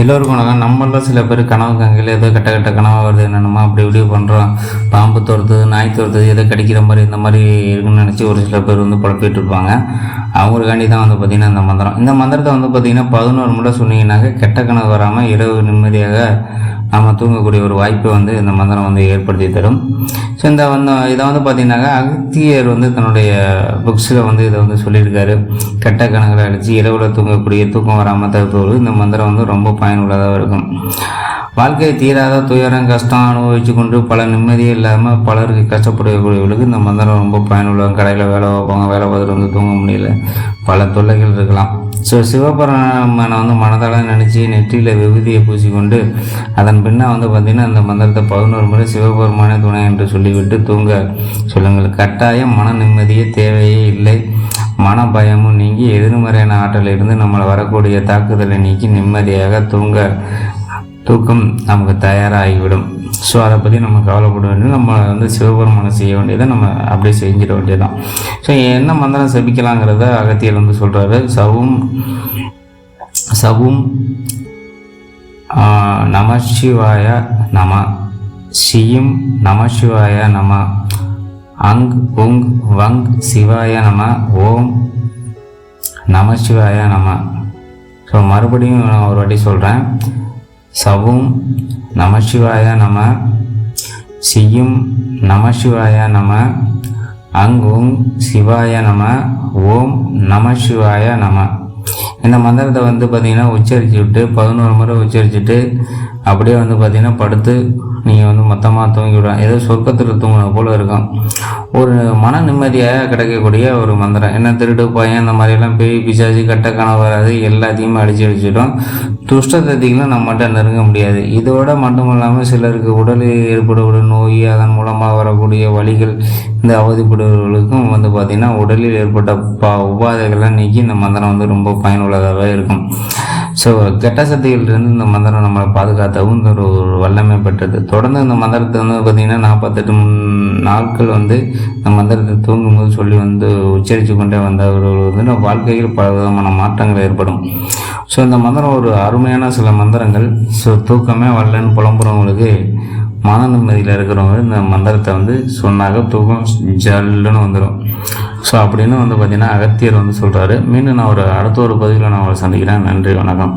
எல்லோருக்கும் வணக்கம். நம்மள சில பேர் கனவு கங்கையில் ஏதோ கெட்ட கெட்ட கனவு வருது என்னென்னமோ அப்படி இப்படி பண்ணுறோம் பாம்பு துரத்துது நாய் துரத்துது ஏதோ கடிக்கிற மாதிரி இந்த மாதிரி இருக்குன்னு நினச்சி ஒரு சில பேர் வந்து குழப்பிட்டு இருப்பாங்க. அவங்களுக்காண்டி தான் வந்து பார்த்திங்கன்னா இந்த மந்திரம். இந்த மந்திரத்தை வந்து பார்த்திங்கன்னா பதினோரு முறை சொன்னீங்கன்னாக்க கெட்ட கனவு வராமல் இரவு நிம்மதியாக நம்ம தூங்கக்கூடிய ஒரு வாய்ப்பை வந்து இந்த மந்திரம் வந்து ஏற்படுத்தி தரும். ஸோ இந்த வந்து இதை வந்து பார்த்திங்கனாக்கா அகத்தியர் வந்து தன்னுடைய புக்ஸில் வந்து இதை வந்து சொல்லியிருக்காரு. கெட்ட கணக்கில் அடித்து இரவில் தூங்கக்கூடிய தூக்கம் வராமல் தடுப்பது இந்த மந்திரம் வந்து ரொம்ப பயனுள்ளதாக இருக்கும். வாழ்க்கை தீராத துயரம் கஷ்டம் அனுபவித்து கொண்டு பல நிம்மதியே இல்லாமல் பலருக்கு கஷ்டப்படக்கூடியவர்களுக்கு இந்த மந்திரம் ரொம்ப பயனுள்ள கடையில் வேலை வைப்பாங்க வேலை பார்த்துட்டு வந்து தூங்க முடியல. பல தொல்லைகள் இருக்கலாம். ஸோ சிவபெருமானை வந்து மனதால் நினச்சி நெற்றியில் விபூதியை பூசிக்கொண்டு அதன் பின்னால் வந்து பார்த்திங்கன்னா அந்த மந்திரத்தை பதினோரு முறை சிவபெருமானே துணை என்று சொல்லிவிட்டு தூங்க சொல்லுங்கள் கட்டாயம் மன நிம்மதியே தேவையே இல்லை. மன பயமும் நீங்கி எதிர்மறையான ஆற்றலில் இருந்து நம்மளை வரக்கூடிய தாக்குதலை நீக்கி நிம்மதியாக தூங்க தூக்கம் நமக்கு தயாராகிவிடும். ஸோ அதை பற்றி நம்ம கவலைப்பட வேண்டியது நம்ம வந்து சிவபெருமானை செய்ய வேண்டியதை நம்ம அப்படியே செஞ்சிட வேண்டியதுதான். ஸோ என்ன மந்திரம் செபிக்கலாங்கிறத அகத்தியர் வந்து சொல்கிறாரு சவும் சவும் நமசிவாய நம சியும் நமசிவாய நம அங் உங் வங் சிவாய நம ஓம் நமசிவாய நம. ஸோ மறுபடியும் நான் ஒரு வாட்டி சொல்கிறேன் சவும் நமசிவாய நம சியும் நமசிவாய நம அங் சிவாய நம ஓம் நமசிவாய நம. இந்த மந்திரத்தை வந்து பார்த்திங்கன்னா உச்சரிச்சு விட்டு பதினோரு முறை உச்சரிச்சுட்டு அப்படியே வந்து பார்த்திங்கன்னா படுத்து நீங்கள் வந்து மொத்தமாக தூங்கி விடலாம். ஏதோ சொர்க்கத்தில் தூங்கின போல் இருக்கும். ஒரு மன நிம்மதியாக கிடைக்கக்கூடிய ஒரு மந்திரம். என்ன திருட்டு பையன் இந்த மாதிரியெல்லாம் பேய் பிசாசி கட்ட கனவு வராது. எல்லாத்தையுமே அடித்து அடிச்சிடும் துஷ்ட நம்ம நம்மகிட்ட நெருங்க முடியாது. இதோட மட்டும் இல்லாமல் சிலருக்கு உடலில் ஏற்படக்கூடிய நோய் அதன் மூலமாக வரக்கூடிய வழிகள் இந்த அவதிப்படுபவர்களுக்கும் வந்து பார்த்திங்கன்னா உடலில் ஏற்பட்ட பா உபாதைகள்லாம் நீக்கி இந்த மந்திரம் வந்து ரொம்ப பயனுள்ளதாக இருக்கும். ஸோ கெட்ட சக்திகளிலிருந்து இந்த மந்திரம் நம்மளை பாதுகாத்தவும் இந்த ஒரு வல்லமை பெற்றது. தொடர்ந்து இந்த மந்திரத்தை வந்து பார்த்திங்கன்னா நாற்பத்தெட்டு நாட்கள் வந்து இந்த மந்திரத்தை தூங்கும்போது சொல்லி வந்து உச்சரித்து கொண்டே வந்தவர்கள் வந்து நம்ம வாழ்க்கையில் பல விதமான மாற்றங்கள் ஏற்படும். ஸோ இந்த மந்திரம் ஒரு அருமையான சில மந்திரங்கள். ஸோ தூக்கமே வரலன்னு புலம்புறவங்களுக்கு மன நிம்மதியில் இருக்கிறவங்க இந்த மந்திரத்தை வந்து சொன்னாக்க தூக்கம் ஜல்லுன்னு வந்துடும் ஸோ அப்படின்னு வந்து பார்த்திங்கன்னா அகத்தியர் வந்து சொல்கிறாரு மீண்டும் நான் ஒரு அடுத்த ஒரு பதிவில் நான் அவரை சந்திக்கிறேன். நன்றி வணக்கம்.